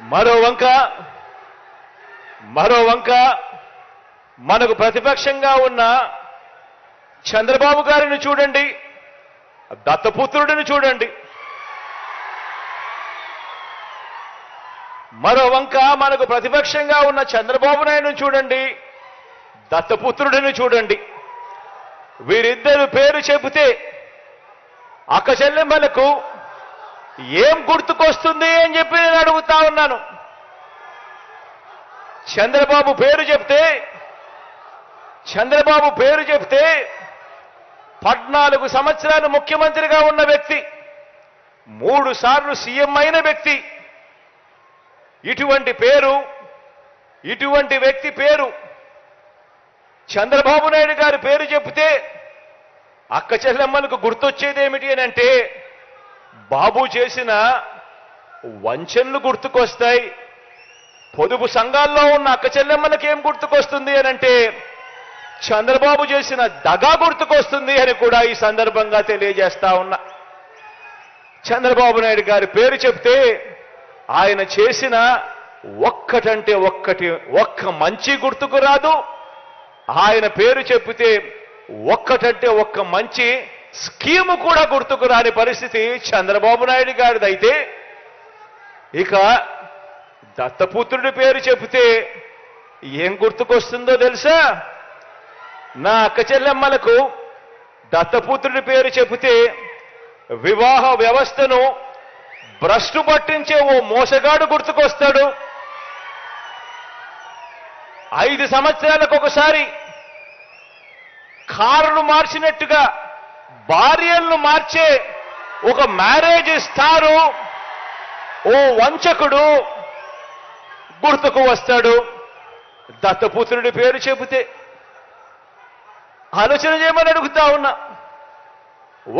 మరో వంక మరో వంక మనకు ప్రతిపక్షంగా ఉన్న చంద్రబాబు గారిని చూడండి దత్తపుత్రుడిని చూడండి. మరో వంక మనకు ప్రతిపక్షంగా ఉన్న చంద్రబాబు నాయుడును చూడండి దత్తపుత్రుడిని చూడండి. వీరిద్దరు పేరు చెబితే అక్క చెల్లెమ్మలకు ఏం గుర్తుకొస్తుంది అని చెప్పి నేను అడుగుతా ఉన్నాను. చంద్రబాబు పేరు చెప్తే చంద్రబాబు పేరు చెప్తే పద్నాలుగు సంవత్సరాలు ముఖ్యమంత్రిగా ఉన్న వ్యక్తి మూడు సార్లు సీఎం అయిన వ్యక్తి ఇటువంటి పేరు ఇటువంటి వ్యక్తి పేరు చంద్రబాబు నాయుడు గారి పేరు చెప్తే అక్క చెల్లెమ్మలకు గుర్తొచ్చేది ఏమిటి అని అంటే బాబు చేసిన వంచనలు గుర్తుకొస్తాయి. పొదుపు సంఘాల్లో ఉన్న అక్క చెల్లెమ్మలకి ఏం గుర్తుకొస్తుంది అని అంటే చంద్రబాబు చేసిన దగా గుర్తుకొస్తుంది అని కూడా ఈ సందర్భంగా తెలియజేస్తా ఉన్నా. చంద్రబాబు నాయుడు గారి పేరు చెప్తే ఆయన చేసిన ఒక్కటంటే ఒక్కటి ఒక్క మంచి గుర్తుకు రాదు. ఆయన పేరు చెప్తే ఒక్కటంటే ఒక్క మంచి స్కీము కూడా గుర్తుకు రాని పరిస్థితి చంద్రబాబు నాయుడు గారిదైతే. ఇక దత్తపుత్రుడి పేరు చెబితే ఏం గుర్తుకొస్తుందో తెలుసా? నా అక్క చెల్లెమ్మలకు దత్తపుత్రుడి పేరు చెబితే వివాహ వ్యవస్థను భ్రష్టు పట్టించే ఓ మోసగాడు గుర్తుకొస్తాడు. ఐదు సంవత్సరాలకు ఒకసారి కారును మార్చినట్టుగా భార్యలను మార్చే ఒక మ్యారేజ్ ఇస్తారు. ఓ వంచకుడు గుర్తుకు వస్తాడు. దత్తపుత్రుడి పేరు చెబితే ఆలోచన చేయమని అడుగుతా ఉన్నా.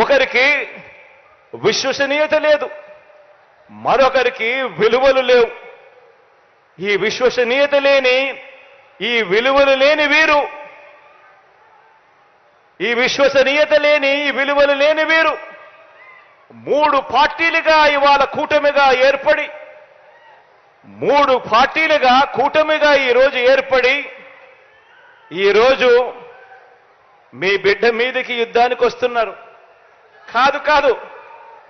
ఒకరికి విశ్వసనీయత లేదు. మరొకరికి విలువలు లేవు. ఈ విశ్వసనీయత లేని ఈ విలువలు లేని వీరు ఈ విశ్వసనీయత లేని ఈ విలువలు లేని వీరు మూడు పార్టీలుగా ఇవాళ కూటమిగా ఏర్పడి మూడు పార్టీలుగా కూటమిగా ఈరోజు ఏర్పడి ఈరోజు మీ బిడ్డ మీదకి యుద్ధానికి వస్తున్నారు. కాదు కాదు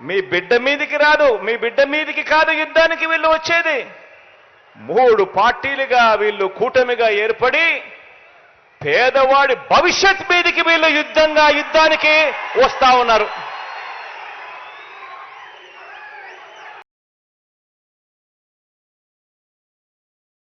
మీ బిడ్డ మీదికి రాదు మీ బిడ్డ మీదికి కాదు యుద్ధానికి వీళ్ళు వచ్చేది. మూడు పార్టీలుగా వీళ్ళు కూటమిగా ఏర్పడి పేదవాడి భవిష్యత్ మీదకి వీళ్ళు యుద్ధంగా యుద్ధానికి వస్తా ఉన్నారు.